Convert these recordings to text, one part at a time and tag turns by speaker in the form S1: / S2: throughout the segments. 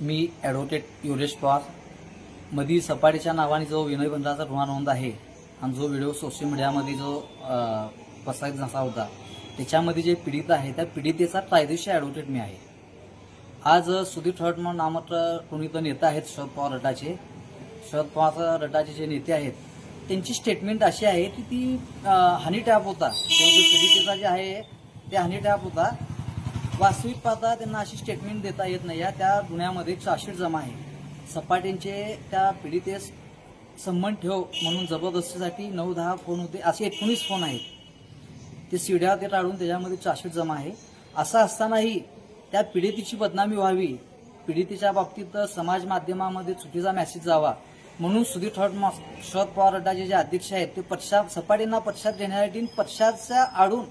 S1: मी advocate Yogesh Pawar. मधी सपाटीच्या नावाने जो विनयबंधाचा गुन्हा नोंद आहे आणि जो व्हिडिओ सोशल मीडियामध्ये जो प्रसारित झाला होता त्याच्यामध्ये जे पीडित आहे त्या पीडितेचा कायदेशीर ॲडव्होकेट मी आहे. आज सुधीर ठळटमन नामक कोणी तर नेता आहेत शरद पवार रटाचे शरद पवार रटाचे जे नेते आहेत त्यांची स्टेटमेंट अशी आहे की ती हनी टॅप होता. तो जो पीडितेचा जे आहे ते हनी टॅप होता. वास्तविक पाहता त्यांना अशी स्टेटमेंट देता येत नाही. आहे त्या गुन्ह्यामध्ये चार्जशीट जमा आहे. सपाटींचे त्या पीडितेस संबंध ठेव म्हणून जबरदस्तीसाठी नऊ दहा फोन होते. असे एकोणीस फोन आहेत. ते सीड्या ते टाळून त्याच्यामध्ये चार्जशीट जमा आहे. असं असतानाही त्या पीडितेची बदनामी व्हावी. पीडितेच्या बाबतीत समाज माध्यमामध्ये चुकीचा मेसेज जावा. म्हणून सुधीर ठट शरद पवार अड्डाचे जे अध्यक्ष आहेत ते पक्षात सपाटींना पक्षात घेण्यासाठी पक्षाच्या आडून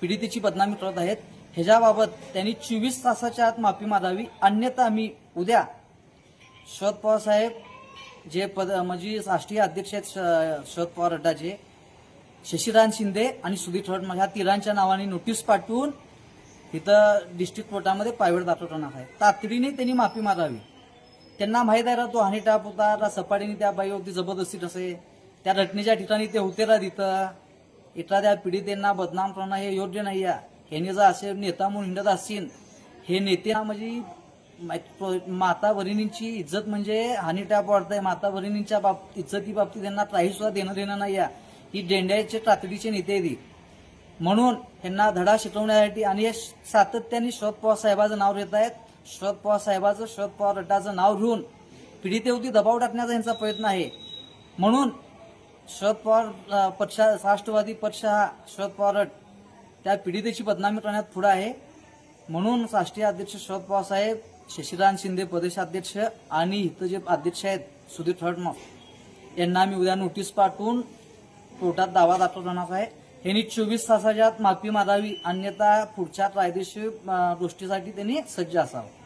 S1: पीडितेची बदनामी करत आहेत. ह्याच्याबाबत त्यांनी चोवीस तासाच्या आत माफी मागावी. अन्यथा मी उद्या शरद पवार साहेब जे पद म्हणजे राष्ट्रीय अध्यक्ष आहेत श- शरद पवार अड्डाचे शशिकांत शिंदे आणि सुधीर ठोट ह्या तिघांच्या नावाने नोटीस पाठवून तिथं डिस्ट्रिक्ट कोर्टामध्ये प्रायव्हेट दाखल करणार आहे. तातडीने त्यांनी माफी मागावी. त्यांना माहीत आहे ना तो हानी टाप होता रा सपाटीने त्या बाईवरती जबरदस्ती तसे त्या घटनेच्या ठिकाणी ते होते ना तिथं. एखाद्या पीडितेंना बदनाम करणं हे योग्य नाही आहे ह्याने जर असे नेता म्हणून हिंडत असतील हे नेते म्हणजे माता भगिनींची इज्जत म्हणजे हानी टाप वाढतंय माता भगिनींच्या बाब इज्जती बाबतीत त्यांना काही सुद्धा देणं देणं नाही आहे ही डेंड्याचे तातडीचे नेते ती म्हणून यांना धडा शिकवण्यासाठी आणि हे सातत्याने शरद पवार साहेबाचं नाव घेत आहेत. शरद पवार साहेबाचं शरद पवार गटाचं नाव घेऊन पीडितेवरती दबाव टाकण्याचा यांचा प्रयत्न आहे. म्हणून शरद पवार पक्षा राष्ट्रवादी पक्ष हा शरद पवार त्या पीडितेची बदनामी करण्यात पुढे आहे. म्हणून राष्ट्रीय अध्यक्ष शरद पवार साहेब शशिकांत शिंदे प्रदेशाध्यक्ष आणि इथं जे अध्यक्ष आहेत सुधीर फडणवीस. यांना मी उद्या नोटीस पाठवून कोर्टात दावा दाखल करणार आहे. यांनी चोवीस तासाच्या आत माफी मागावी अन्यथा पुढच्या कायदेशीर गोष्टीसाठी त्यांनी सज्ज असावं.